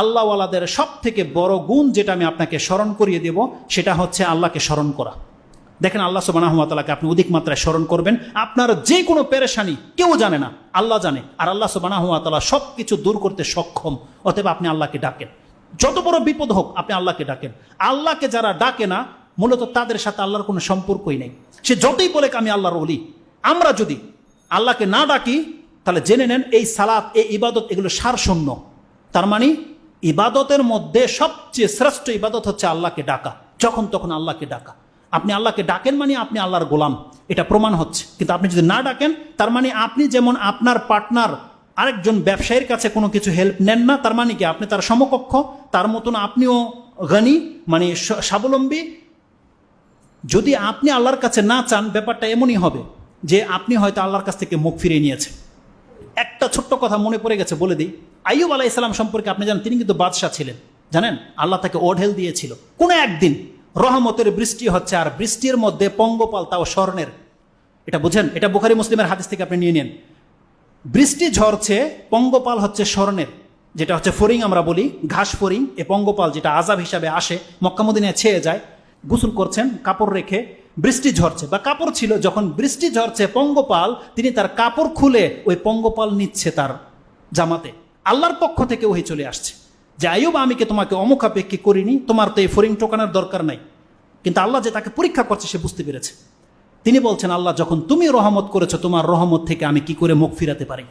আল্লাহওয়ালাদের সব থেকে বড় গুণ যেটা আমি আপনাকে স্মরণ করিয়ে দেব, সেটা হচ্ছে আল্লাহকে স্মরণ করা। দেখেন আল্লাহ সুবানাহতালাকে আপনি অধিক মাত্রায় স্মরণ করবেন। আপনার যে কোনো পেরেশানি, কেউ জানে না, আল্লাহ জানে। আর আল্লাহ সুবানাহতালা সব কিছু দূর করতে সক্ষম, অতএব আপনি আল্লাহকে ডাকেন। যত বড় বিপদ হোক, আপনি আল্লাহকে ডাকেন। আল্লাহকে যারা ডাকে না, মূলত তাদের সাথে আল্লাহর কোনো সম্পর্কই নেই। সে যতই বলে আমি আল্লাহর অলি আমরা যদি আল্লাহকে না ডাকি, তাহলে জেনে নেন, এই সালাত, এই ইবাদত, এগুলো সারশূন্য তার মানে ইবাদতের মধ্যে সবচেয়ে শ্রেষ্ঠ ইবাদত হচ্ছে আল্লাহকে ডাকা। যখন তখন আল্লাহকে ডাকা। আপনি আল্লাহকে ডাকেন মানে আপনি আল্লাহর গোলাম। এটা প্রমাণ হচ্ছে। কিন্তু আপনি যদি না ডাকেন, তার মানে আপনি যেমন আপনার পার্টনার, আরেকজন ব্যবসায়ীর কাছে কোনো কিছু হেল্প নেন না, তার মানে কি? আপনি তার সমকক্ষ, তার মতন আপনিও গনি মানে স্বাবলম্বী। যদি আপনি আল্লাহর কাছে না চান, ব্যাপারটা এমনই হবে যে আপনি হয়তো আল্লাহর কাছ থেকে মুখ ফিরিয়ে নিয়েছেন। একটা ছোট্ট কথা মনে পড়ে গেছে, বলে দিই। আইয়ুব আলাহ ইসলাম সম্পর্কে আপনি জানেন, তিনি কিন্তু বাদশাহ ছিলেন। জানেন? আল্লাহ তাকে ওঢেল দিয়েছিল। কোনো একদিন রহমতের বৃষ্টি হচ্ছে আর বৃষ্টির মধ্যে পঙ্গপাল তাও স্বর্ণের। এটা বুঝেন? এটা বুখারি মুসলিমের হাদিস থেকে আপনি নিয়ে নেন। বৃষ্টি ঝরছে, পঙ্গপাল হচ্ছে স্বর্ণের। যেটা হচ্ছে ফরিং আমরা বলি, ঘাস ফরিং এ পঙ্গপাল যেটা আজাব হিসাবে আসে মক্কামুদিনে ছেয়ে যায়, গোসল করছেন, কাপড় রেখে বৃষ্টি ঝরছে। বা কাপড় ছিল, যখন বৃষ্টি ঝরছে পঙ্গপাল, তিনি তার কাপড় খুলে ওই পঙ্গপাল নিচ্ছে তার জামাতে। আল্লাহর পক্ষ থেকে ওই চলে আসছে। যে আয়ুব আমি কি তোমাকে অমুখাপেক্ষী করিনি? তোমার তো এই ফরিং টোকানোর দরকার নাই। কিন্তু আল্লাহ যে তাকে পরীক্ষা করছে, সে বুঝতে পেরেছে। তিনি বলছেন, আল্লাহ, যখন তুমি রহমত করেছ, তোমার রহমত থেকে আমি কি করে মুখ ফিরাতে পারি?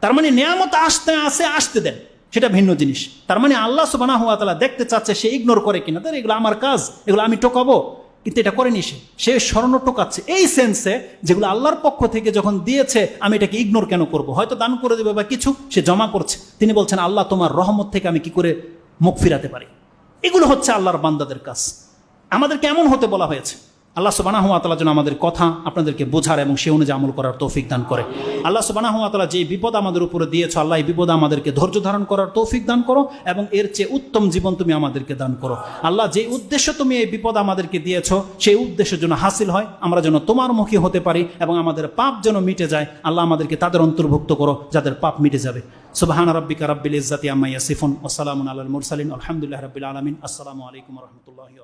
তার মানে নিয়ামত আসতে আসে, আসতে দেন। সেটা ভিন্ন জিনিস। তার মানে আল্লাহ সুবানা হুয়া তালা দেখতে চাচ্ছে, সে ইগনোর করে কিনা। তার এগুলো আমার কাজ, এগুলো আমি টোকাবো কিন্তু এটা করেনি সে। সে স্মরণ টোকাচ্ছে। এই সেন্সে যেগুলো আল্লাহর পক্ষ থেকে যখন দিয়েছে, আমি এটাকে ইগনোর কেন করব? হয়তো দান করে দেবে বা কিছু, সে জমা করছে। তিনি বলছেন, আল্লাহ, তোমার রহমত থেকে আমি কি করে মুখ ফিরাতে পারি? এগুলো হচ্ছে আল্লাহর বান্দাদের কাজ। আমাদেরকে এমন হতে বলা হয়েছে। আল্লাহ সুবানাহ তালা যেন আমাদের কথা আপনাদেরকে বোঝার এবং সে অনুযায়ী আমল করার তৌফিক দান করে। আল্লাহ সুবানাহ তালা যে বিপদ আমাদের উপরে দিয়েছ, আল্লাহ এই বিপদ আমাদেরকে ধৈর্য ধারণ করার তৌফিক দান করো এবং এর চেয়ে উত্তম জীবন তুমি আমাদেরকে দান করো। আল্লাহ যে উদ্দেশ্য তুমি এই বিপদ আমাদেরকে দিয়েছ, সেই উদ্দেশ্যের জন্য হাসিল হয়, আমরা যেন তোমার মুখী হতে পারি এবং আমাদের পাপ যেন মিটে যায়, আল্লাহ আমাদেরকে তাদের অন্তর্ভুক্ত করো, যাদের পাপ মিটে যাবে। সুবাহান রব্বিকা রব্বিল ইজ্জাতি আম্মা ইয়াসিফুন ওসালামুন আলাল মুরসালিন, আলহামদুলিল্লাহ রবিল আলমিন, আসসালামু আলাইকুম রহমতুল্লাহি